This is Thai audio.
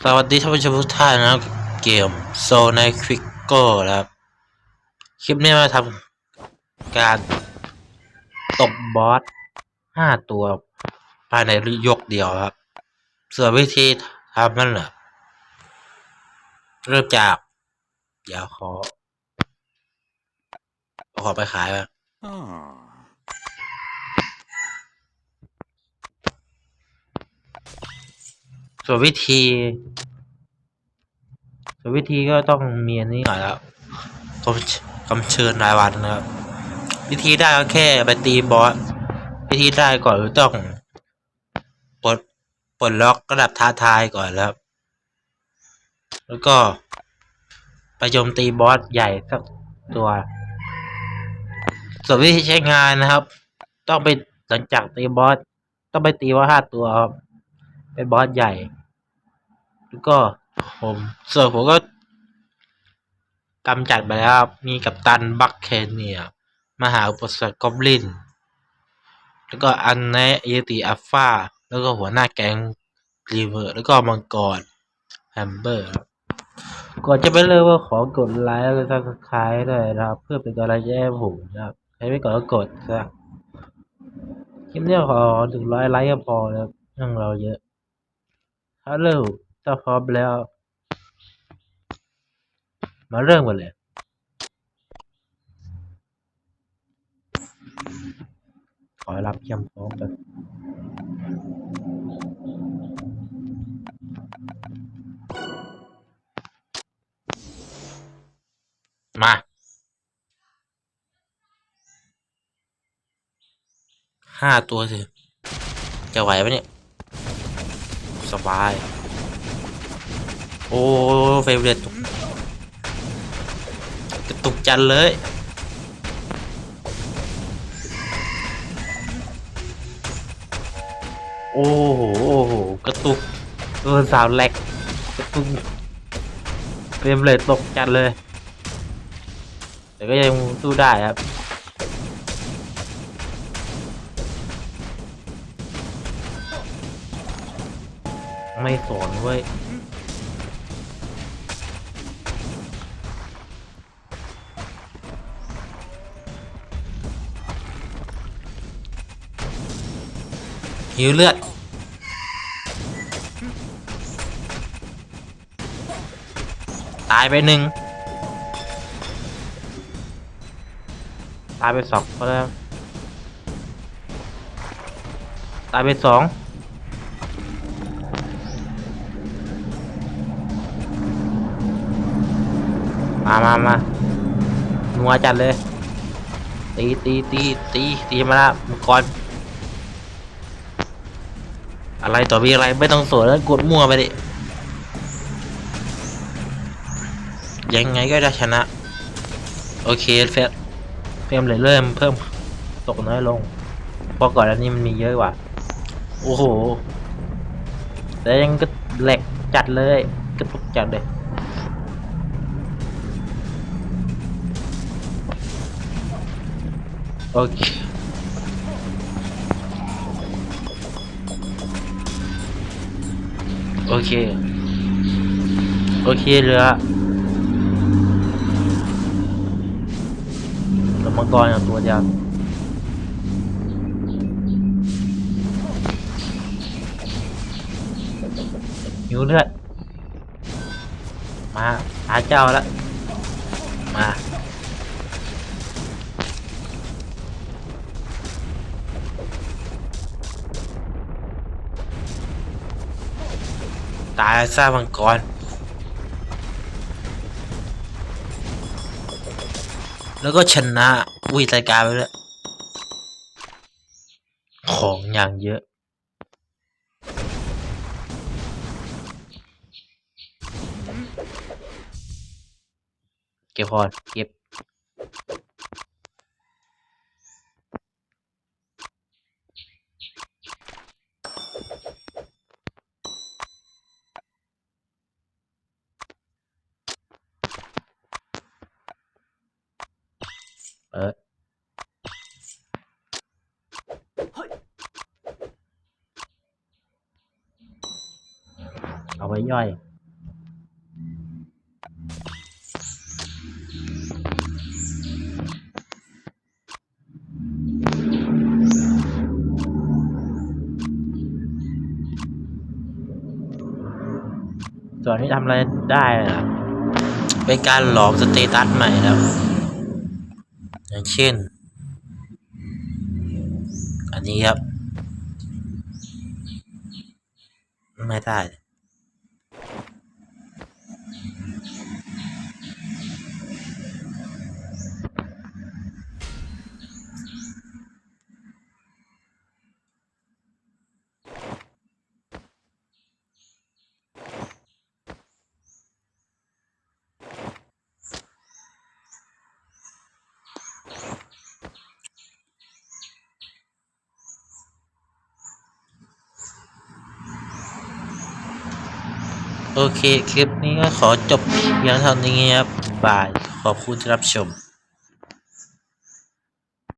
สวัสดีท่านผู้ชมทุกท่านนะครับ เกมโซนควิกโก้นะครับ คลิปนี้มาทำการตบบอสห้าตัวภายในยกเดียวครับ ส่วนวิธีทำนั่นเหรอเริ่มจากเดี๋ยวขอเอาขอไปขายแบ ส่วนวิธี ส่วนวิธีก็ต้องมีอันนี้ก่อนแล้วคำคำเชิญรายวันนะครับ วิธีได้ก็แค่ไปตีบอสวิธีได้ก่อนต้องปลดปลดล็อกระดับท้าทายก่อนแล้ว แล้วก็ไปโจมตีบอสใหญ่สักตัว ส่วนวิธีใช้งานนะครับ ต้องไปหลังจากตีบอสต้องไปตีว่าห้าตัวครับ เป็นบอสใหญ่ แล้วก็ผมส่วนผมก็กำจัดไปแล้วครับมีกับตันบัคเคนเนียมหาอุปสรรคกอบลิน แล้วก็อันแนะเยติอัลฟาแล้วก็หัวหน้าแก๊งรีเวอร์แล้วก็มังกรแฮมเบอร์ก่อนจะไปเริ่มก็ขอกดไลค์และซับสไครต์ด้วยนะครับ เพื่อเป็นกำลังใจให้ผมนะครับใครไม่กดก็กดซะคลิปนี้ขอถึงร้อยไลค์ก็พอแล้วเรื่องเราเยอะ ถ้าเริ่มถ้าพร้อมแล้ว มาเริ่มกันเลย ขอรับเยี่ยมพร้อมกันมา ห้าตัวสิ จะไหวปะเนี่ย สบาย โอ้เฟเวอร์กระตุกจันเลยโอ้โหโอ้โหกระตุกเออสาวแหลกกระตุกเฟรมเลยตกจัดเลย แต่ก็ยังสู้ได้ครับ ไม่สนเว้ยหิวเลือด ตายไปหนึ่งตายไปสองก็แล้วตายไปสอง มามามานัวจัดเลย ตีตีตีตีตีมาละมังกรอะไรต่อมีอะไรไม่ต้องสนแล้วกดมั่วไปดิ ยังไงก็ได้ชนะ โอเคเฟรเฟรมเลยเริ่มเพิ่มตกน้อยลง เพราะก่อนอันนี้มันมีเยอะกว่า โอ้โหแต่ยังก็แหลกจัดเลย กระตุกจัดเลย โอเคโอเค โอเคเรือล้วมังกรอย่างตัวเดียวหิวเลือดมาหาเจ้าแล้วมา ตายซามังกร แล้วก็ชนะอุ้ยรายการไปแล้วของอย่างเยอะ เก็บพอเก็บ เออเอาไปไว้ย่อย ส่วนที่ทำอะไรได้นะเป็นการหลอมสเตตัสใหม่แล้ว อย่างเช่น อันนี้ครับ ไม่ได้ โอเค คลิปนี้ก็ขอจบเพียงเท่านี้ครับบาย ขอบคุณที่รับชม